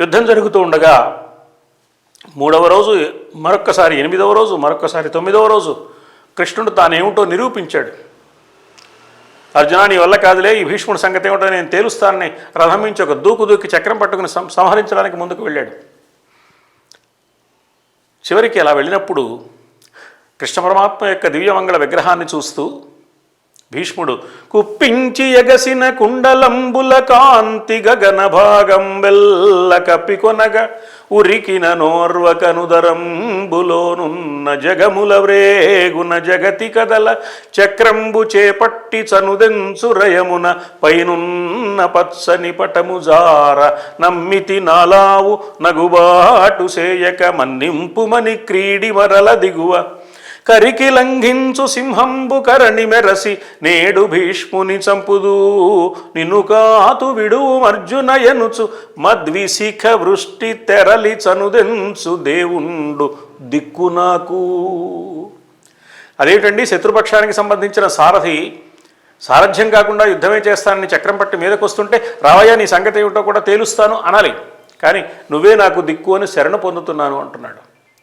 యుద్ధం జరుగుతూ ఉండగా మూడవ రోజు మరొక్కసారి ఎనిమిదవ రోజు మరొక్కసారి తొమ్మిదవ రోజు కృష్ణుడు తానేమిటో నిరూపించాడు. అర్జున నీ వల్ల కాదులే ఈ భీష్ముడి సంగతి ఏమిటో నేను తేలుస్తానని రథం నుంచి ఒక దూకు దూకి చక్రం పట్టుకుని సంహరించడానికి ముందుకు వెళ్ళాడు. చివరికి అలా వెళ్ళినప్పుడు కృష్ణ పరమాత్మ యొక్క దివ్యమంగళ విగ్రహాన్ని చూస్తూ భీష్ముడు కుప్పించి ఎగసిన కుండలంబుల కాంతి గగన భాగం వెల్ల కప్పికొనగ ఉరికిన నోర్వకనుదరంబులోనున్న జగముల వ్రేగున జగతి కదల చక్రంబు చేపట్టి చనుదెంచు రయమున పైనున్న పచ్చని పటము జార నమ్మితి నాలావు నగుబాటు సేయక మన్నింపుమని క్రీడి మరల దిగువ. కరికి లంఘించు సింహంబు కరణి మెరసి నేడు భీష్ముని చంపుదు. నిన్ను కాతు విడువు అర్జున ఎనుచు మద్విశిఖ వృష్టి తెరలి చనుదెంచు దేవుండు దిక్కు నాకు. అదేమిటండి? శత్రుపక్షానికి సంబంధించిన సారథి సారథ్యం కాకుండా యుద్ధమే చేస్తానని చక్రం పట్టి మీదకు వస్తుంటే రావయ్య నీ సంగతి ఏమిటో కూడా తేలుస్తాను అనాలి. కానీ నువ్వే నాకు దిక్కు అని శరణ పొందుతున్నాను అంటున్నాడు.